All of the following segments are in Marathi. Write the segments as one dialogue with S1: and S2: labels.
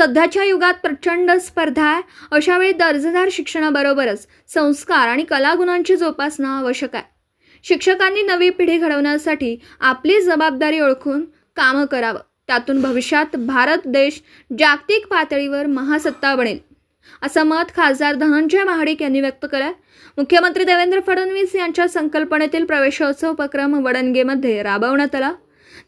S1: सध्याच्या युगात प्रचंड स्पर्धा आहे. अशावेळी दर्जेदार शिक्षणाबरोबरच संस्कार आणि कलागुणांची जोपासना आवश्यक आहे. शिक्षकांनी नवी पिढी घडवण्यासाठी आपली जबाबदारी ओळखून कामं करावं. त्यातून भविष्यात भारत देश जागतिक पातळीवर महासत्ता बनेल. असं मत खासदार धनंजय महाडिक यांनी व्यक्त केलं मुख्यमंत्री देवेंद्र फडणवीस यांच्या संकल्पनेतील प्रवेशोत्सव उपक्रम वडणगेमध्ये राबवण्यात आला.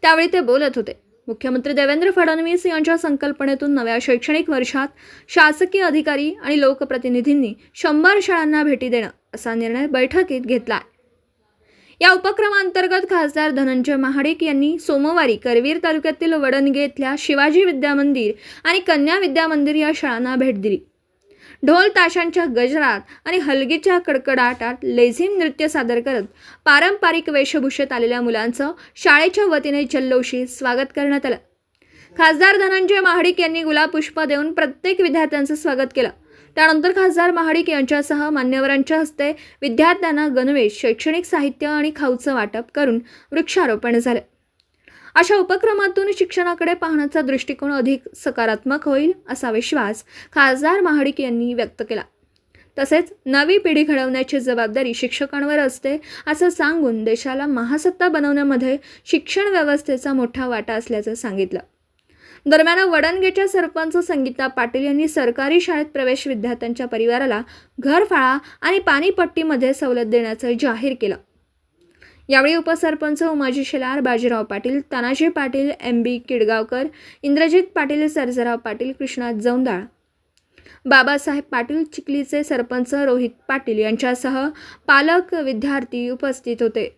S1: त्यावेळी ते बोलत होते. मुख्यमंत्री देवेंद्र फडणवीस यांच्या संकल्पनेतून नव्या शैक्षणिक वर्षात शासकीय अधिकारी आणि लोकप्रतिनिधींनी शंभर शाळांना भेटी देणं असा निर्णय बैठकीत घेतला या उपक्रमांतर्गत खासदार धनंजय महाडिक यांनी सोमवारी करवीर तालुक्यातील वडणगे इथल्या शिवाजी विद्या मंदिर आणि कन्या विद्या मंदिर या शाळांना भेट दिली. ढोल ताशांच्या गजरात आणि हलगीच्या कडकडाटात लेझिम नृत्य सादर करत पारंपरिक वेशभूषेत आलेल्या मुलांचं शाळेच्या वतीने जल्लोषी स्वागत करण्यात आलं. खासदार धनंजय महाडिक यांनी गुलाब पुष्प देऊन प्रत्येक विद्यार्थ्यांचं स्वागत केलं. त्यानंतर खासदार महाडिक यांच्यासह मान्यवरांच्या हस्ते विद्यार्थ्यांना गणवेश शैक्षणिक साहित्य आणि खाऊचं वाटप करून वृक्षारोपण झालं. अशा उपक्रमातून शिक्षणाकडे पाहण्याचा दृष्टिकोन अधिक सकारात्मक होईल असा विश्वास खासदार महाडिक यांनी व्यक्त केला. तसेच नवी पिढी घडवण्याची जबाबदारी शिक्षकांवर असते असं सांगून देशाला महासत्ता बनवण्यामध्ये शिक्षण व्यवस्थेचा मोठा वाटा असल्याचं सांगितलं. दरम्यान वडणगेच्या सरपंच संगीता पाटील यांनी सरकारी शाळेत प्रवेश विद्यार्थ्यांच्या परिवाराला घरफाळा आणि पाणीपट्टीमध्ये सवलत देण्याचं जाहीर केलं. यावेळी उपसरपंच उमाजी शेलार बाजीराव पाटील तानाजी पाटील एम बी किडगावकर इंद्रजित पाटील सर्जराव पाटील कृष्णा जौंदाळ. बाबासाहेब पाटील चिखलीचे सरपंच रोहित पाटील यांच्यासह पालक विद्यार्थी उपस्थित होते.